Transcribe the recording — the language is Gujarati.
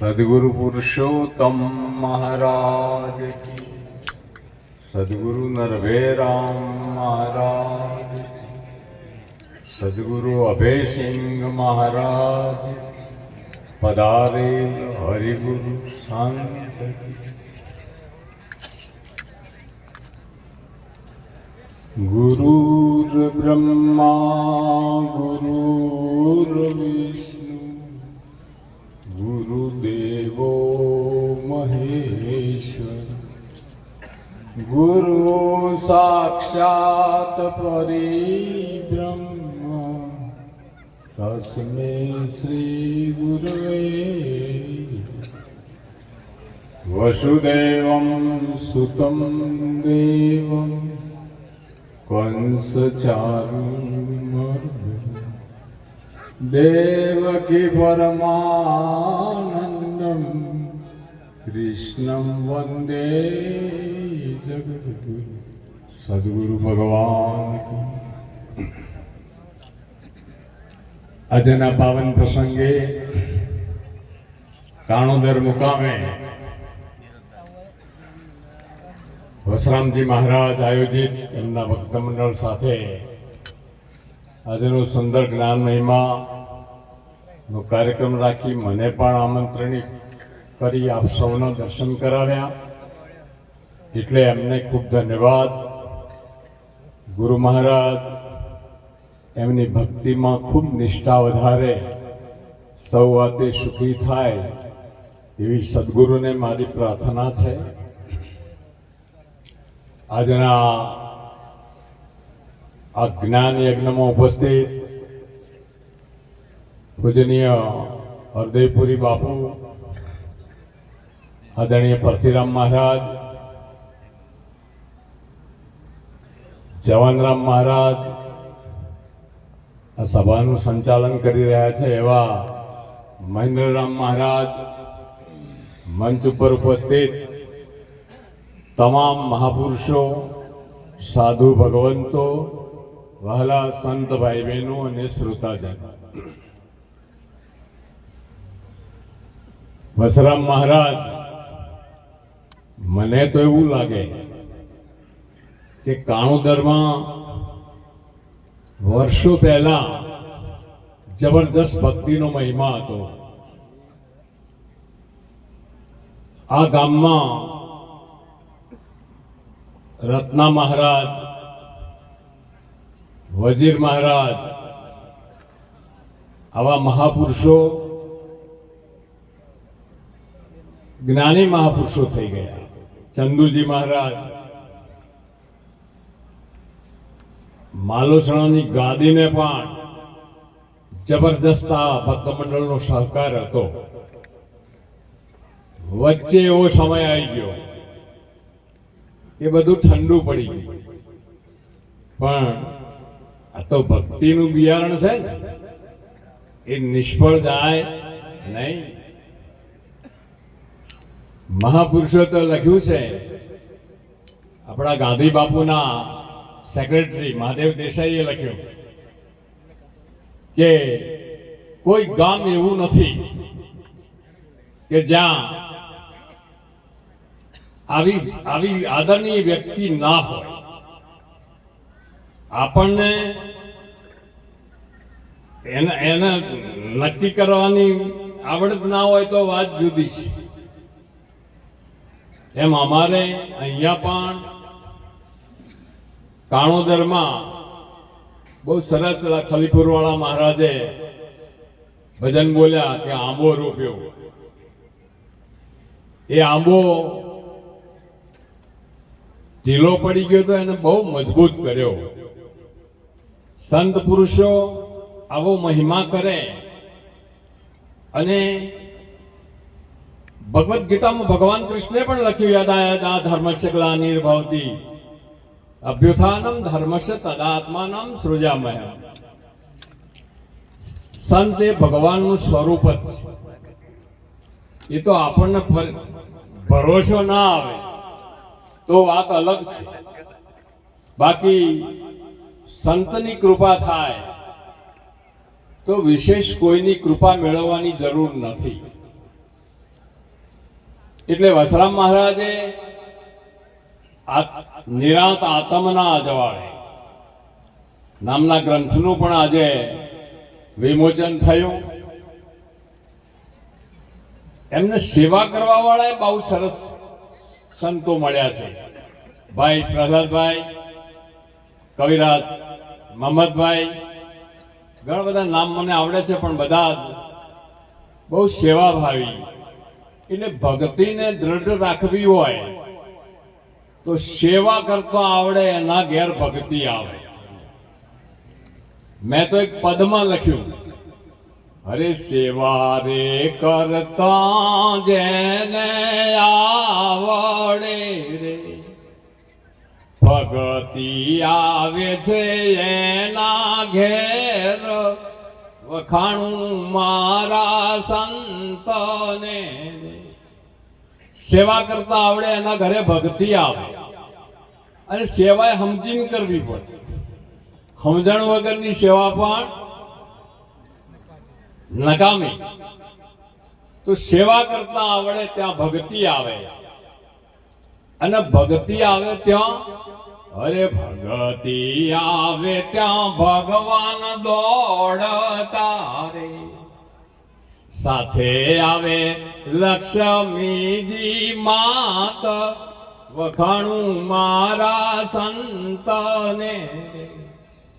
સદગુરુ પુરુષોત્તમ મહારાજ સદગુરુ નરભેરામ મહારાજ. સદગુરુ અભયસિંહ મહારાજ પધારેલ હરિગુરુ કી. ગુરુર્બ્રહ્મા ગુરુર્વિષ્ણુ ગુરુ સાક્ષાત પરિબ્રહ્મ. તસ્મે શ્રી ગુરવે. વસુદેવં સુતં દેવં કંસચારુમર્દન દેવકી પરમાનંદમ. કૃષ્ણમ વંદે જગદગુરુ. સદગુરુ ભગવાન આજના પાવન પ્રસંગે કાણોદર મુકામે વસરામજી મહારાજ આયોજિત એમના ભક્ત મંડળ સાથે આજનો સુંદર જ્ઞાન મહિમા નો કાર્યક્રમ રાખી મને પણ આમંત્રણિત કરી આપ સૌના દર્શન કરાવ્યા. એટલે એમને ખૂબ ધન્યવાદ. ગુરુ મહારાજ, એમની ભક્તિમાં ખૂબ નિષ્ઠા વધારે. સૌ વાતે સુખી થાય એવી સદગુરુને મારી પ્રાર્થના છે. આજના આ જ્ઞાન યજ્ઞમાં ઉપસ્થિત પૂજનીય હરદયપુરી બાપુ આદરણીય પરથીરામ મહારાજ, જવાનરામ મહારાજ, આ સભાનું સંચાલન કરી રહ્યા છે એવા મહેન્દ્રરામ મહારાજ મંચ ઉપર ઉપસ્થિત તમામ મહાપુરુષો, સાધુ ભગવંતો, વહાલા સંત ભાઈ બહેનો અને શ્રોતાજન. વસરામ મહારાજ મને તો એવું લાગે કે કાણોદરમાં વર્ષો પહેલા જબરજસ્ત ભક્તિનો મહિમા હતો. આ ગામમાં રત્ના મહારાજ, વજીર મહારાજ આવા મહાપુરુષો જ્ઞાની મહાપુરુષો થઈ ગયા. ચંદુજી મહારાજ, માલોસણાની ગાદીને પણ જબરદસ્ત આ ભક્તમંડળનો સહકાર હતો. વચ્ચે એવો સમય આવી ગયો. એ બધું ઠંડુ પડી ગયું. પણ આ તો ભક્તિનું બિયારણ છે એ નિષ્ફળ જાય નહીં. મહાપુરુષો તો લખ્યું છે. આપણા ગાંધી બાપુના સેક્રેટરી મહાદેવ દેસાઈએ લખ્યું કે કોઈ ગામ એવું નથી કે જ્યાં આવી આવી આદરણીય વ્યક્તિ ના હોય. આપણને એને એને નક્કી કરવાની આવડત ના હોય તો વાત જુદી છે. એમ અમારે અહીંયા પણ કાણોદરમાં બહુ સરસ પેલા ખલીપુરવાળા મહારાજે ભજન બોલ્યા, કે આંબો રોપ્યો. એ આંબો ઢીલો પડી ગયો તો એને બહુ મજબૂત કર્યો. સંત પુરુષો આવો મહિમા કરે અને ભગવદ્ ગીતામાં ભગવાન કૃષ્ણે પણ લખ્યું, યદા ધર્મસ્ય ગ્લાનિર્ભવતી અભ્યુથાનમ ધર્મસ્ય તદાત્માનમ સૃજામય સંત એ ભગવાનનું સ્વરૂપ જ છે. એ તો આપણને ભરોસો ના આવે. તો વાત અલગ છે. બાકી સંતની કૃપા થાય તો વિશેષ કોઈની કૃપા મેળવવાની જરૂર નથી. એટલે વસરામ મહારાજે નિરાંત આત્મના અજવાળે નામના ગ્રંથનું પણ આજે વિમોચન થયું. એમને સેવા કરવા વાળા બહુ સરસ સંતો મળ્યા છે. ભાઈ પ્રહલાદભાઈ, કવિરાજ મહમદભાઈ, ઘણા બધા નામ મને આવડે છે, પણ બધા જ બહુ સેવાભાવી એટલે ભક્તિને દ્રઢ રાખવી હોય, તો સેવા કરતો આવડે, એના ઘેર ભક્તિ આવે મેં તો એક પદમાં લખ્યું અરે સેવા રે કરતા જેને આવડે રે ભગતિ આવે છે એના ઘેર, વખાણું મારા સંતને. સેવા કરતા આવડે, એના ઘરે ભક્તિ આવે. અને સેવા સમજીને કરવી પડે સમજણ વગરની સેવા પણ નકામી. તો સેવા કરતા આવડે, ત્યાં ભક્તિ આવે. અને ભક્તિ આવે ત્યાં, અરે ભગતી આવે, ત્યાં ભગવાન દોડતા રે. સાથે આવે લક્ષ્મીજી માત વખાણું મારા સંતને.